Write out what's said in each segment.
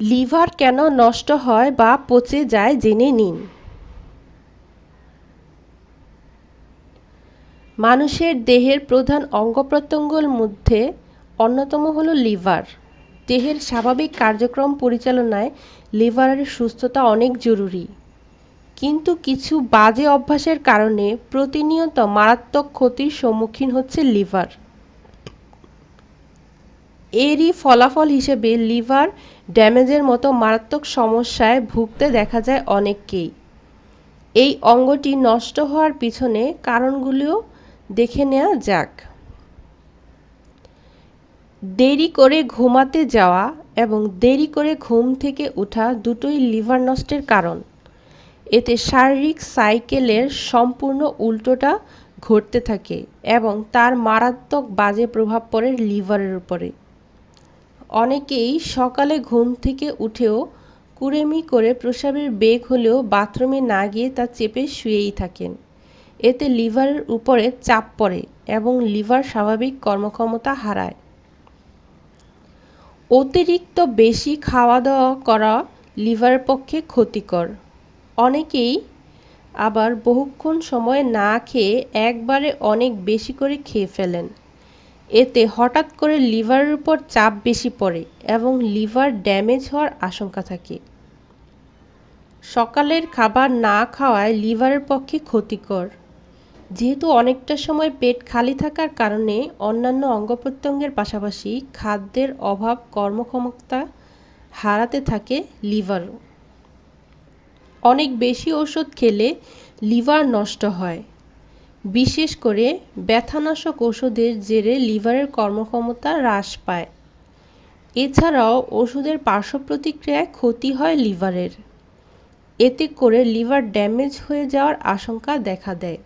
Liver কেন নষ্ট হয় বা পচে যায় জেনে নিন। মানুষের দেহের প্রধান অঙ্গ-প্রত্যঙ্গের মধ্যে অন্যতম হলো লিভার। দেহের স্বাভাবিক কার্যক্রম পরিচালনায় লিভারের সুস্থতা অনেক জরুরি। কিন্তু কিছু বাজে অভ্যাসের কারণে প্রতিনিয়ত মারাত্মক ক্ষতির সম্মুখীন হচ্ছে লিভার। এরই ফলাফল হিসেবে লিভার ড্যামেজের মতো মারাত্মক সমস্যায় ভুগতে দেখা যায় অনেককেই। এই অঙ্গটি নষ্ট হওয়ার পিছনে কারণগুলিও দেখে নেওয়া যাক। দেরি করে ঘুমাতে যাওয়া এবং দেরি করে ঘুম থেকে ওঠা দুটোই লিভার নষ্টের কারণ। এতে শারীরিক সাইকেলের সম্পূর্ণ উল্টোটা ঘটতে থাকে এবং তার মারাত্মক বাজে প্রভাব পড়ে লিভারের উপরে। অনেকেই সকালে ঘুম থেকে উঠেও কুড়েমি করে প্রস্রাবের বেগ হলেও বাথরুমে না গিয়ে তা চেপে শুয়েই থাকেন। এতে লিভারের উপরে চাপ পড়ে এবং লিভার স্বাভাবিক কর্মক্ষমতা হারায়। অতিরিক্ত বেশি খাওয়া দাওয়া করা লিভারের পক্ষে ক্ষতিকর। অনেকেই আবার বহুক্ষণ সময় না খেয়ে একবারে অনেক বেশি করে খেয়ে ফেলেন। এতে হঠাৎ করে লিভারের উপর চাপ বেশি পড়ে এবং লিভার ড্যামেজ হওয়ার আশঙ্কা থাকে। সকালের খাবার না খাওয়ায় লিভারের পক্ষে ক্ষতিকর। যেহেতু অনেকটা সময় পেট খালি থাকার কারণে অন্যান্য অঙ্গ-প্রত্যঙ্গের পাশাপাশি খাদ্যের অভাব কর্মক্ষমতা হারাতে থাকে লিভারও। অনেক বেশি ওষুধ খেলে লিভার নষ্ট হয়। বিশেষ করে ব্যথানাশক ওষুধের জেরে লিভারের কর্মক্ষমতা হ্রাস পায়। এছাড়াও ওষুধের পার্শ্বপ্রতিক্রিয়ায় ক্ষতি হয় লিভারের। এতে করে লিভার ড্যামেজ হয়ে যাওয়ার আশঙ্কা দেখা দেয়।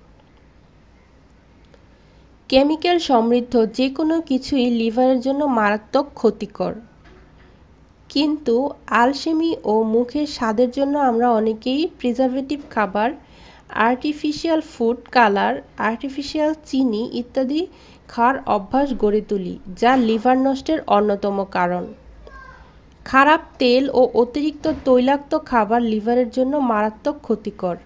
কেমিক্যাল সমৃদ্ধ যে কোনো কিছুই লিভারের জন্য মারাত্মক ক্ষতিকর। কিন্তু আলসেমি ও মুখের স্বাদের জন্য আমরা অনেকেই প্রিজারভেটিভ খাবার আর্টিফিশিয়াল ফুড, কালার, আর্টিফিশিয়াল চিনি ইত্যাদি খাওয়ার অভ্যাস গড়ে তুলি, যা লিভার নষ্টের অন্যতম কারণ। খারাপ তেল ও অতিরিক্ত তৈলাক্ত খাবার লিভারের জন্য মারাত্মক ক্ষতিকর।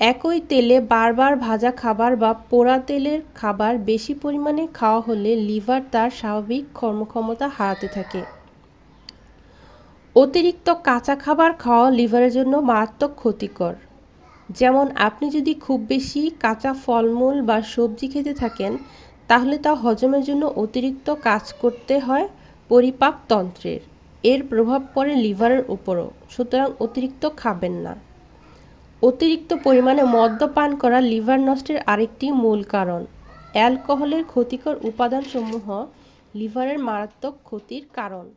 একই তেলে বারবার ভাজা খাবার বা পোড়া তেলের খাবার বেশি পরিমাণে খাওয়া হলে লিভার তার স্বাভাবিক কর্মক্ষমতা হারাতে থাকে। অতিরিক্ত কাঁচা খাবার খাওয়া লিভারের জন্য মারাত্মক ক্ষতিকর। যেমন আপনি যদি খুব বেশি কাঁচা ফলমূল বা সবজি খেতে থাকেন, তাহলে তা হজমের জন্য অতিরিক্ত কাজ করতে হয় পরিপাক তন্ত্রের। এর প্রভাব পড়ে লিভারের উপরও, সুতরাং অতিরিক্ত খাবেন না। অতিরিক্ত পরিমাণে মদ্যপান করা লিভার নষ্টের আরেকটি মূল কারণ। অ্যালকোহলের ক্ষতিকর উপাদানসমূহ লিভারের মারাত্মক ক্ষতির কারণ।